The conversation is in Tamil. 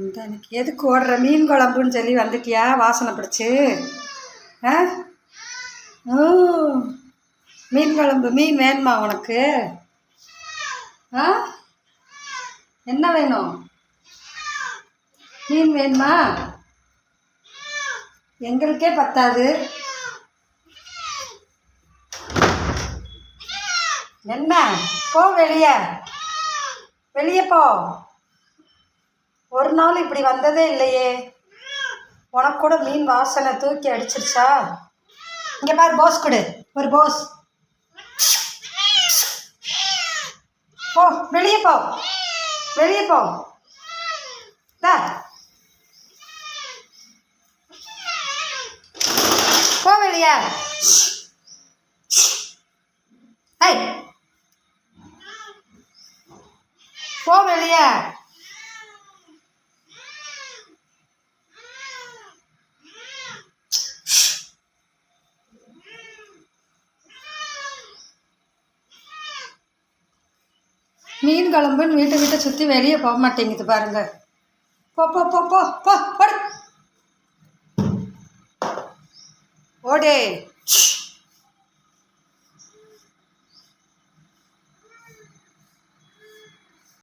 இந்த எனக்கு எதுக்கு ஓடுற? மீன் குழம்புன்னு சொல்லி வந்துட்டியா? வாசனை பிடிச்சி. ஆ? ஓ மீன் குழம்பு மீன் வேணுமா உனக்கு? ஆ? என்ன வேணும்? மீன் வேணுமா? எங்களுக்கே பத்தாது. என்ன? போ வெளியே. வெளியே போ. ஒரு நாள் இப்படி வந்ததே இல்லையே. உனக்கு கூட மீன் வாசனை தூக்கி அடிச்சிருச்சா? இங்கே பாரு போஸ் கொடு. ஒரு போஸ் போ வெளியே போ. வெளியே போ. போ வெளியே. ஐ போ வெளியே. மீன் குழம்புன்னு வீட்டை வீட்டை சுற்றி வெளியே போக மாட்டேங்குது பாருங்க. போ போ போ போ போ ஓடு. ஓடே.